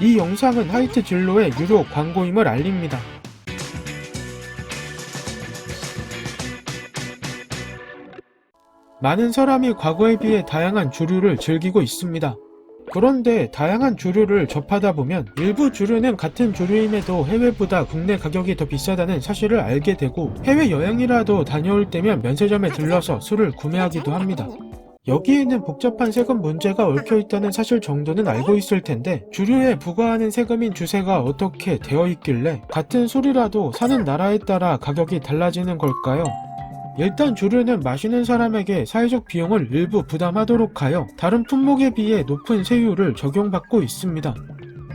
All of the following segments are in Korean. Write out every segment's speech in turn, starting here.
이 영상은 하이트 진로의 유료 광고임을 알립니다. 많은 사람이 과거에 비해 다양한 주류를 즐기고 있습니다. 그런데 다양한 주류를 접하다 보면 일부 주류는 같은 주류임에도 해외보다 국내 가격이 더 비싸다는 사실을 알게 되고 해외 여행이라도 다녀올 때면 면세점에 들러서 술을 구매하기도 합니다. 여기에는 복잡한 세금 문제가 얽혀 있다는 사실 정도는 알고 있을 텐데 주류에 부과하는 세금인 주세가 어떻게 되어 있길래 같은 술이라도 사는 나라에 따라 가격이 달라지는 걸까요? 일단 주류는 마시는 사람에게 사회적 비용을 일부 부담하도록 하여 다른 품목에 비해 높은 세율을 적용받고 있습니다.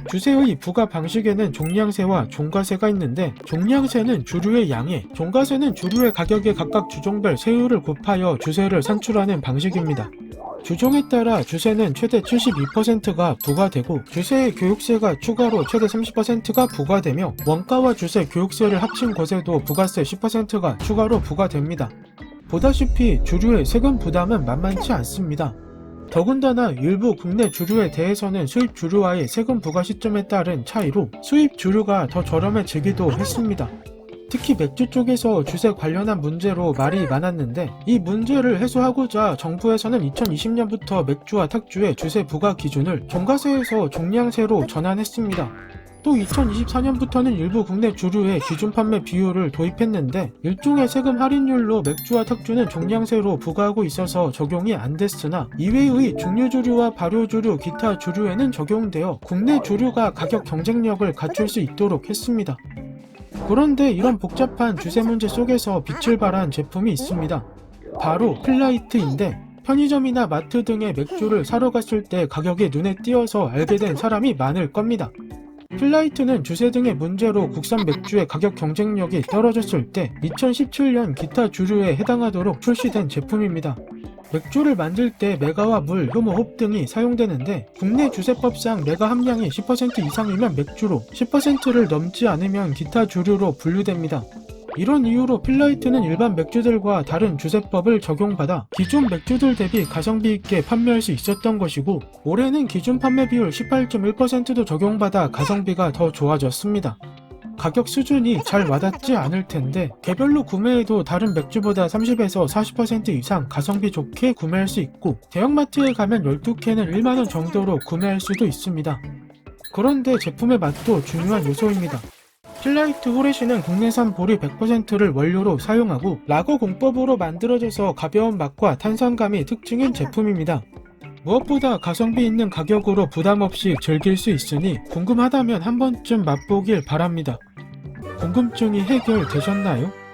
주세의 부과 방식에는 종량세와 종가세가 있는데 종량세는 주류의 양에, 종가세는 주류의 가격에 각각 주종별 세율을 곱하여 주세를 산출하는 방식입니다. 주종에 따라 주세는 최대 72%가 부과되고 주세의 교육세가 추가로 최대 30%가 부과되며 원가와 주세 교육세를 합친 것에도 부가세 10%가 추가로 부과됩니다. 보다시피 주류의 세금 부담은 만만치 않습니다. 더군다나 일부 국내 주류에 대해서는 수입 주류와의 세금 부과 시점에 따른 차이로 수입 주류가 더 저렴해지기도 했습니다. 특히 맥주 쪽에서 주세 관련한 문제로 말이 많았는데 이 문제를 해소하고자 정부에서는 2020년부터 맥주와 탁주의 주세 부과 기준을 종가세에서 종량세로 전환했습니다. 또 2024년부터는 일부 국내 주류의 기준 판매 비율을 도입했는데 일종의 세금 할인율로 맥주와 탁주는 종량세로 부과하고 있어서 적용이 안 됐으나 이외의 중류 주류와 발효 주류, 기타 주류에는 적용되어 국내 주류가 가격 경쟁력을 갖출 수 있도록 했습니다. 그런데 이런 복잡한 주세 문제 속에서 빛을 발한 제품이 있습니다. 바로 플라이트인데 편의점이나 마트 등의 맥주를 사러 갔을 때 가격이 눈에 띄어서 알게 된 사람이 많을 겁니다. 플라이트는 주세 등의 문제로 국산 맥주의 가격 경쟁력이 떨어졌을 때 2017년 기타 주류에 해당하도록 출시된 제품입니다. 맥주를 만들 때 메가와 물, 효모, 홉 등이 사용되는데 국내 주세법상 메가 함량이 10% 이상이면 맥주로 10%를 넘지 않으면 기타 주류로 분류됩니다. 이런 이유로 필라이트는 일반 맥주들과 다른 주세법을 적용받아 기존 맥주들 대비 가성비 있게 판매할 수 있었던 것이고 올해는 기준 판매 비율 18.1%도 적용받아 가성비가 더 좋아졌습니다. 가격 수준이 잘 와닿지 않을 텐데 개별로 구매해도 다른 맥주보다 30에서 40% 이상 가성비 좋게 구매할 수 있고 대형마트에 가면 12캔을 1만원 정도로 구매할 수도 있습니다. 그런데 제품의 맛도 중요한 요소입니다. 필라이트 호레시는 국내산 보리 100%를 원료로 사용하고 라거 공법으로 만들어져서 가벼운 맛과 탄산감이 특징인 제품입니다. 무엇보다 가성비 있는 가격으로 부담 없이 즐길 수 있으니 궁금하다면 한 번쯤 맛보길 바랍니다. 궁금증이 해결되셨나요?